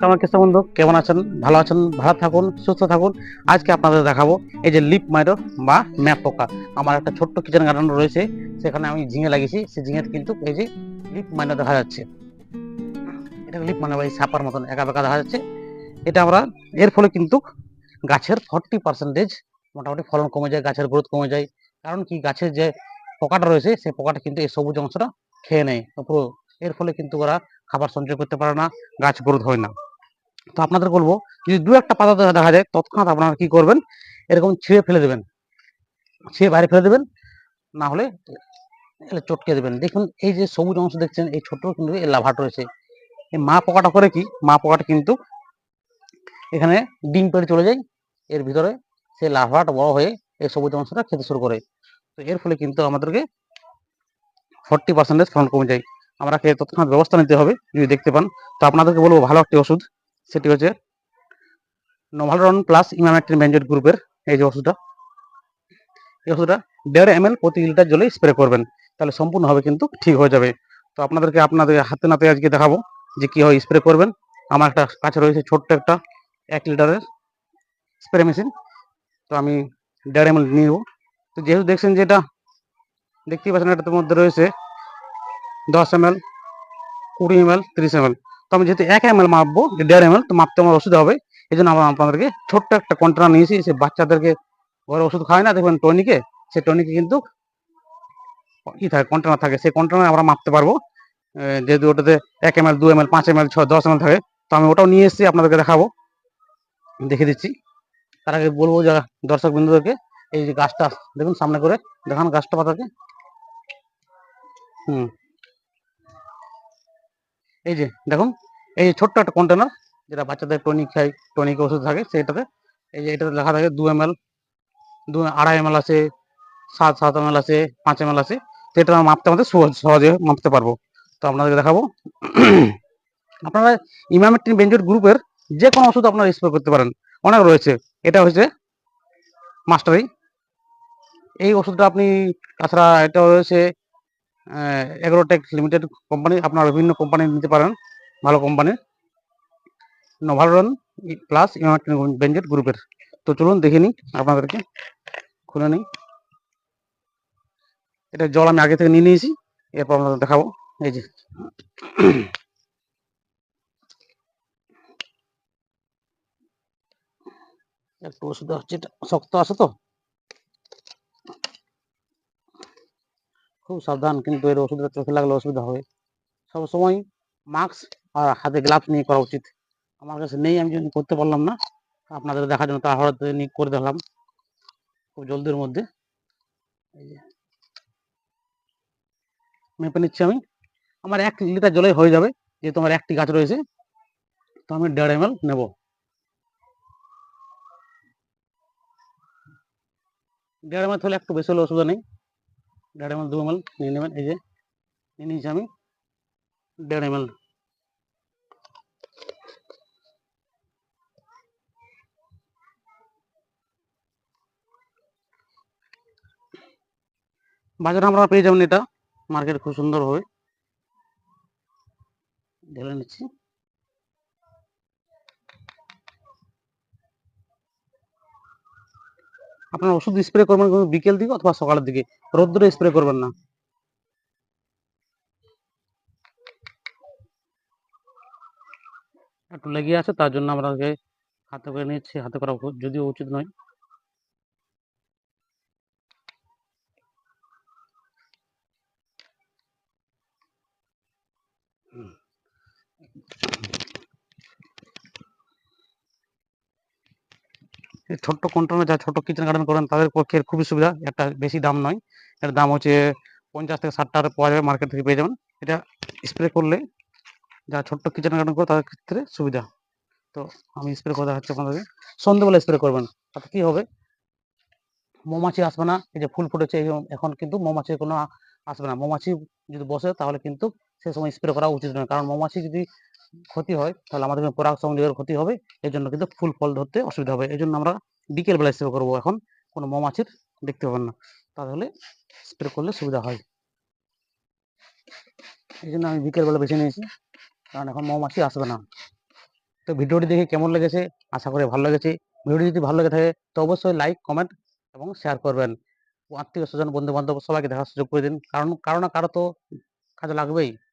আমার কৃষক বন্ধু। কেমন আছেন? ভালো আছেন? ভালো থাকুন, সুস্থ থাকুন। আজকে আপনাদের দেখাবো এই যে লিপ মাইরো বা ম্যাপ পোকা। আমার একটা ছোট্ট কিচেন গার্ডেন রয়েছে, সেখানে আমি ঝিঙে লাগিয়েছি। সেই ঝিঙের কিন্তু এই যে লিপ মাইনো দেখা যাচ্ছে। এটা লিপ মানে এই সাপার মতন একা বেকা দেখা যাচ্ছে। এটা আমরা, এর ফলে কিন্তু গাছের ফর্টি পার্সেন্টেজ মোটামুটি ফলন কমে যায়, গাছের গ্রোথ কমে যায়। কারণ কি? গাছের যে পোকাটা রয়েছে, সেই পোকাটা কিন্তু এই সবুজ অংশটা খেয়ে নেয়। পুরো, এর ফলে কিন্তু ওরা খাবার সঞ্চয় করতে পারে না, গাছ গ্রোথ হয় না। তো আপনাদের বলব, যদি দু একটা পাতা দেখা- যায়, তৎক্ষণাৎ আপনারা কি করবেন, এরকম ছিঁড়ে ফেলে দেবেন। ছিঁড়ে বাইরে ফেলে দেবেন, না হলে চটকে দেবেন। দেখুন, এই যে সবুজ অংশ দেখছেন, এই ছোট কিন্তু এই লাভাট রয়েছে। এই মা পোকাটা করে কি, মা পোকাটা কিন্তু এখানে ডিম পেড়ে চলে যায়, এর ভিতরে সেই লাভাটা বড় হয়ে এই সবুজ অংশটা খেতে শুরু করে। তো এর ফলে কিন্তু আমাদেরকে ফর্টি পার্সেন্টেজ ফলন কমে যায়। আমরা তৎক্ষণাৎ ব্যবস্থা নিতে হবে, যদি দেখতে পান। তো আপনাদেরকে বলব, ভালো একটি ওষুধ। সেটি হচ্ছে নোভালরন প্লাস ইমামেট্রিন বেঞ্জয়েড গ্রুপের এই যে ওষুধটা, এই ওষুধটা দেড় এম প্রতি লিটার জলে স্প্রে করবেন, তাহলে সম্পূর্ণভাবে কিন্তু ঠিক হয়ে যাবে। তো আপনাদেরকে আপনাদের হাতে নাতে আজকে দেখাবো যে কীভাবে স্প্রে করবেন। আমার একটা কাছে রয়েছে ছোট্ট একটা এক লিটারের স্প্রে মেশিন তো আমি দেড় এম এল নিয়ে নেব। তো যেহেতু দেখছেন যে এটা, দেখতেই পাচ্ছেন এটার মধ্যে রয়েছে দশ এম এল কুড়ি এম এল তিরিশ এম এল তো আমি যেহেতু এক এম এল মাপবো দেড় এম এল তো মাপতে আমার অসুবিধা হবে। এই জন্য আমরা আপনাদেরকে ছোট্ট একটা কন্টেনার নিয়েছি, সে বাচ্চাদেরকে ঘরে ওষুধ খায় না, দেখবেন টনিকে সেই টনিকে কিন্তু কি থাকে কন্টেনার থাকে, সেই কন্টেনার আমরা মাপতে পারব। যেহেতু ওটাতে এক এম এল দু এম এল পাঁচ এম এল ছয়, দশ এম এল থাকে, তো আমি ওটাও নিয়ে এসেছি, আপনাদেরকে দেখাবো। দেখে দিচ্ছি। তার আগে বলব যারা দর্শক বিন্দুদেরকে, এই যে গাছটা, দেখুন সামনে করে দেখান গাছটা পাতাকে। হুম। এই যে, দেখুন, এই যে ছোট্ট একটা কন্টেনার যেটা বাচ্চাদের টনিক খাই টনিক ওষুধ থাকে সেটাতে এই যে এটাতে লেখা থাকে দু এম এল দু, আড়াই এম এল আছে, সাত সাত এম এল আছে, পাঁচ এম এল আছে, সেটা মাপতে আমাদের সহজ- সহজে মাপতে পারব। তো আপনাদেরকে দেখাবো। আপনারা ইমামেট্রিন বেঞ্জোর গ্রুপের যে কোনো ওষুধ আপনারা স্প্রে করতে পারেন। অনেক রয়েছে। এটা হচ্ছে মাস্টারি। এই ওষুধটা আপনি, তাছাড়া এটা রয়েছে এগ্রোটেক লিমিটেড কোম্পানি আপনারা বিভিন্ন কোম্পানি নিতে পারেন, ভালো কোম্পানির নোভালরন প্লাস ইমামেট্রিন বেঞ্জেট গ্রুপের তো চলুন দেখে নিই, আপনাদেরকে খুলে নিই। এটা জল আমি আগে থেকে নিয়ে নিয়েছি, এরপর আপনাদের দেখাবো। এই যে। একটু ওষুধ হচ্ছে, শক্ত আছে তো? খুব সাবধান, কিন্তু এর ওষুধটা চোখে লাগলে অসুবিধা হবে। সবসময় মাস্ক আর হাতে গ্লাভস নিয়ে করা উচিত। আমার কাছে নেই, আমি জন্য করতে পারলাম না, আপনাদের দেখার জন্য তাড়াহুড়াতে নিয়ে করে দেখলাম। খুব জলদির মধ্যে। এই যে। মেপে নিচ্ছি আমি। আমার এক লিটার জলে হয়ে যাবে, যেহেতু আমার একটি গাছ রয়েছে, তো আমি দেড় এম নেব। দেড় এম হলে একটু বেশি হলে অসুবিধা নেই। দেড় এম এল দু এম এল নিয়ে নেবেন, এই যে নিয়ে নিয়েছি আমি দেড় এম এল বাজারে আমরা পেয়ে যাবেন এটা মার্কেট খুব সুন্দর হবে। ঢেলে নিচ্ছি। আপনার ওষুধ স্প্রে করবেন বিকেল দিকে অথবা সকালের দিকে? রোদ্দুরে স্প্রে করবেন না। একটু লেগে আছে, তার জন্য আমরা হাতে করে নিচ্ছি। হাতে করা যদিও উচিত নয়। ছোট্ট কন্টেনার যা ছোট কিচেন গার্ডেন করেন, তাদের পক্ষে খুবই সুবিধা। একটা বেশি দাম নয়। এর দাম হচ্ছে পঞ্চাশ থেকে ষাট টাকা পাওয়া যাবে মার্কেট থেকে পেয়ে যাবেন। এটা স্প্রে করলে যারা ছোট্ট কিচেন গার্ডেন করে, তাদের ক্ষেত্রে সুবিধা। তো আমি স্প্রে করে দেখাচ্ছি আপনাদেরকে। সন্ধ্যেবেলা স্প্রে করবেন। তাতে কি হবে? মৌমাছি আসবে না। এই যে ফুল ফুটেছে এখন কিন্তু মৌমাছির কোনো আসবে না। মৌমাছি যদি বসে, তাহলে কিন্তু সে সময় স্প্রে করা উচিত নয়। কারণ মৌমাছি যদি ক্ষতি হয়, তাহলে আমাদের পরাগ সংযোগের ক্ষতি হবে এই জন্য কিন্তু ফুল ফল ধরতে অসুবিধা হবে। এই জন্য আমরা বিকেল বেলা স্প্রে করব এখন, কোনো মৌমাছির দেখতে পাবেন না। তাহলে স্প্রে করলে সুবিধা হয়। এই জন্য আমি বিকেলবেলা বেছে নিয়েছি, কারণ এখন মৌমাছি আসবে না। তো ভিডিওটি দেখে কেমন লেগেছে? আশা করি ভালো লেগেছে। ভিডিওটি যদি ভালো লেগে থাকে, তো অবশ্যই লাইক কমেন্ট এবং শেয়ার করবেন। আত্মীয় স্বজন বন্ধু বান্ধব সবাইকে দেখার সুযোগ করে দিন। কারণ, কারও না কারও তো কাজে লাগবেই।